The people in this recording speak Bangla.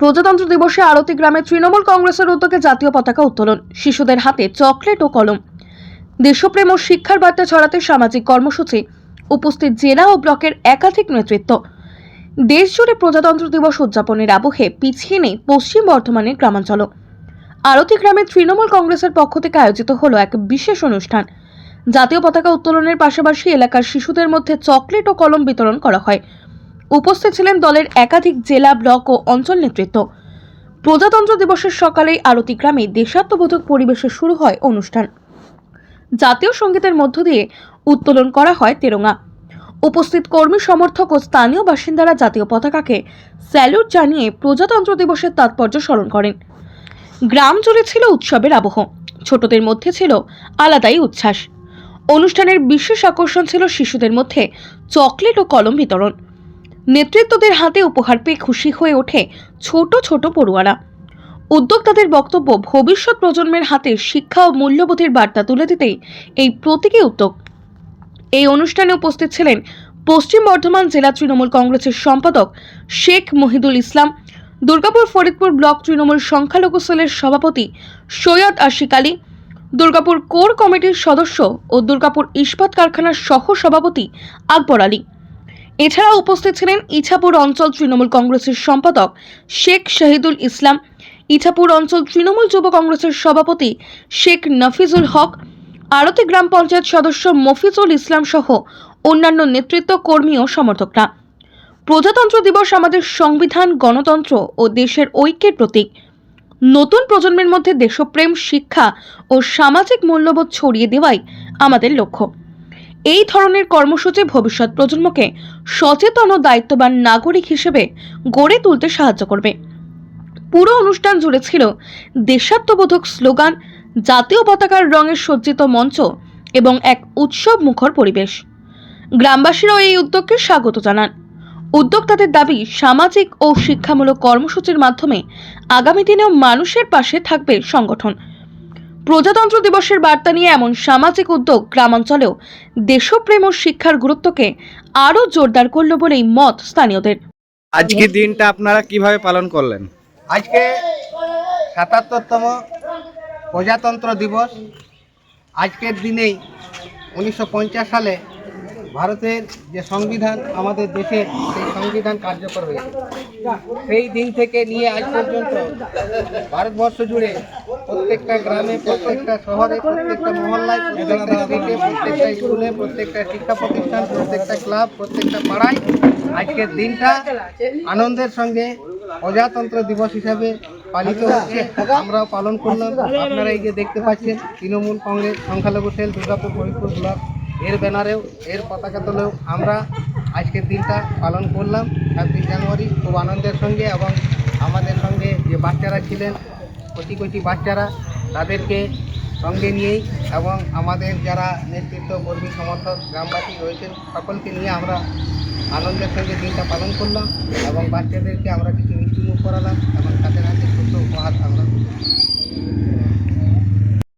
প্রজাতন্ত্র দিবসে আরতি গ্রামে তৃণমূল কংগ্রেসের উদ্যোগে জাতীয় পতাকা উত্তোলন, শিশুদের হাতে চকলেট ও কলম। দেশপ্রেম ও শিক্ষার বার্তা ছড়াতে সামাজিক কর্মসূচি, উপস্থিত জেলা ও ব্লকের একাধিক নেতৃত্ব। দেশ জুড়ে প্রজাতন্ত্র দিবস উদযাপনের আবহে পিছিয়ে নেই পশ্চিম বর্ধমানের গ্রামাঞ্চল আরতি গ্রামে তৃণমূল কংগ্রেসের পক্ষ থেকে আয়োজিত হলো এক বিশেষ অনুষ্ঠান। জাতীয় পতাকা উত্তোলনের পাশাপাশি এলাকার শিশুদের মধ্যে চকলেট ও কলম বিতরণ করা হয়। উপস্থিত ছিলেন দলের একাধিক জেলা ব্লক ও অঞ্চল নেতৃত্ব। প্রজাতন্ত্র দিবসের সকালেই আরতি গ্রামে দেশাত্মবোধক পরিবেশে শুরু হয় অনুষ্ঠান। জাতীয় সঙ্গীতের মধ্য দিয়ে উত্তোলন করা হয় তেরঙ্গা উপস্থিত কর্মী, সমর্থক ও স্থানীয় বাসিন্দারা জাতীয় পতাকাকে স্যালুট জানিয়ে প্রজাতন্ত্র দিবসের তাৎপর্য স্মরণ করেন। গ্রাম জুড়ে ছিল উৎসবের আবহ। ছোটদের মধ্যে ছিল আলাদাই উচ্ছ্বাস। অনুষ্ঠানের বিশেষ আকর্ষণ ছিল শিশুদের মধ্যে চকলেট ও কলম বিতরণ। নেতৃত্বদের হাতে উপহার পেয়ে খুশি হয়ে ওঠে ছোট ছোট পড়ুয়ারা। উদ্যোক্তাদের বক্তব্য, ভবিষ্যৎ প্রজন্মের হাতে শিক্ষা ও মূল্যবোধের বার্তা তুলে দিতেই এই প্রতীকী উদ্যোগ। এই অনুষ্ঠানে উপস্থিত ছিলেন পশ্চিম বর্ধমান জেলা তৃণমূল কংগ্রেসের সম্পাদক শেখ মহিদুল ইসলাম, দুর্গাপুর ফরিদপুর ব্লক তৃণমূল সংখ্যালঘু সেলের সভাপতি সৈয়দ আশিক আলী, দুর্গাপুর কোর কমিটির সদস্য ও দুর্গাপুর ইস্পাত কারখানার সহ সভাপতি আকবর আলী। এছাড়া উপস্থিত ছিলেন ইছাপুর অঞ্চল তৃণমূল কংগ্রেসের সম্পাদক শেখ শহীদুল ইসলাম, ইছাপুর অঞ্চল তৃণমূল যুব কংগ্রেসের সভাপতি শেখ নফিজুল হক, আরতি গ্রাম পঞ্চায়েত সদস্য মফিজুল ইসলাম সহ অন্যান্য নেতৃত্ব কর্মী ও সমর্থকরা। প্রজাতন্ত্র দিবস আমাদের সংবিধান, গণতন্ত্র ও দেশের ঐক্যের প্রতীক। নতুন প্রজন্মের মধ্যে দেশপ্রেম, শিক্ষা ও সামাজিক মূল্যবোধ ছড়িয়ে দেওয়াই আমাদের লক্ষ্য। এই ধরনের কর্মসূচি ভবিষ্যৎ প্রজন্মকে সচেতন ও দায়িত্ববান নাগরিক হিসেবে গড়ে তুলতে সাহায্য করবে। পুরো অনুষ্ঠান জুড়ে ছিল দেশাত্মবোধক স্লোগান, জাতীয় পতাকার রঙের সজ্জিত মঞ্চ এবং এক উৎসব মুখর পরিবেশ। গ্রামবাসীরাও এই উদ্যোগকে স্বাগত জানান। উদ্যোক্তাদের দাবি, সামাজিক ও শিক্ষামূলক কর্মসূচির মাধ্যমে আগামী দিনেও মানুষের পাশে থাকবে সংগঠন। প্রজাতন্ত্র দিবসের বার্তা নিয়ে এমন সামাজিক উদ্যোগ গ্রামাঞ্চলেও দেশপ্রেম ও শিক্ষার গুরুত্বকে আরও জোরদার করল বলেই মত স্থানীয়দের। আজকে দিনটা আপনারা কীভাবে পালন করলেন? আজকে সাতাত্তরতম প্রজাতন্ত্র দিবস। আজকের দিনেই উনিশশো পঞ্চাশ সালে ভারতের যে সংবিধান, আমাদের দেশের সেই সংবিধান কার্যকর হয়েছে। সেই দিন থেকে নিয়ে আজ পর্যন্ত ভারতবর্ষ জুড়ে প্রত্যেকটা গ্রামে, প্রত্যেকটা শহরে, প্রত্যেকটা মহল্লায়, প্রত্যেকটা স্টেটে প্রত্যেকটা স্কুলে, প্রত্যেকটা শিক্ষা প্রতিষ্ঠান, প্রত্যেকটা ক্লাব, প্রত্যেকটা পাড়ায় আজকের দিনটা আনন্দের সঙ্গে প্রজাতন্ত্র দিবস হিসাবে পালিত হচ্ছে। আমরাও পালন করলাম। আপনারা এই যে দেখতে পাচ্ছেন, তৃণমূল কংগ্রেস, সংখ্যালঘু সেল, দুর্গাপুর, ফরিদপুর ব্লক। এর ব্যানারেও, এর পতাকা তুলেও আমরা আজকের দিনটা পালন করলাম। ছাব্বিশ জানুয়ারি খুব আনন্দের সঙ্গে এবং আমাদের সঙ্গে যে বাচ্চারা ছিলেন, কোটি কোটি বাচ্চারা, তাদেরকে সঙ্গে নিয়েই এবং আমাদের যারা নেতৃত্ব, কর্মী, সমর্থক, গ্রামবাসী রয়েছেন, সকলকে নিয়ে আমরা আনন্দের সঙ্গে দিনটা পালন করলাম এবং বাচ্চাদেরকে আমরা কিছু মিষ্টি করালাম এবং তাদের হাতে ছোট্ট উপহার আমরা